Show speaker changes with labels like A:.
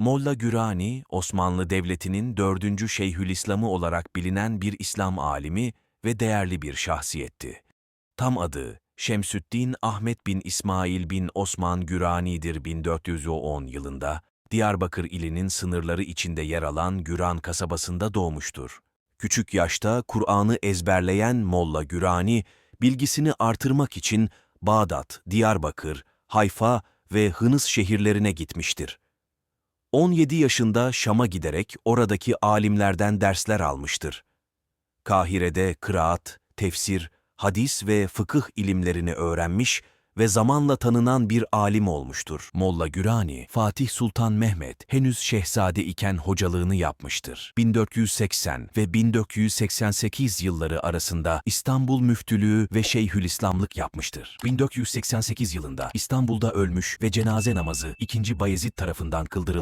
A: Molla Gürani, Osmanlı Devleti'nin dördüncü Şeyhülislam'ı olarak bilinen bir İslam alimi ve değerli bir şahsiyetti. Tam adı Şemsüddin Ahmet bin İsmail bin Osman Gürani'dir 1410 yılında, Diyarbakır ilinin sınırları içinde yer alan Güran kasabasında doğmuştur. Küçük yaşta Kur'an'ı ezberleyen Molla Gürani, bilgisini artırmak için Bağdat, Diyarbakır, Hayfa ve Hınıs şehirlerine gitmiştir. 17 yaşında Şam'a giderek oradaki alimlerden dersler almıştır. Kahire'de kıraat, tefsir, hadis ve fıkıh ilimlerini öğrenmiş ve zamanla tanınan bir alim olmuştur. Molla Gürani, Fatih Sultan Mehmet henüz şehzade iken hocalığını yapmıştır. 1480 ve 1488 yılları arasında İstanbul müftülüğü ve Şeyhülislamlık yapmıştır. 1488 yılında İstanbul'da ölmüş ve cenaze namazı 2. Bayezid tarafından kıldırılmış.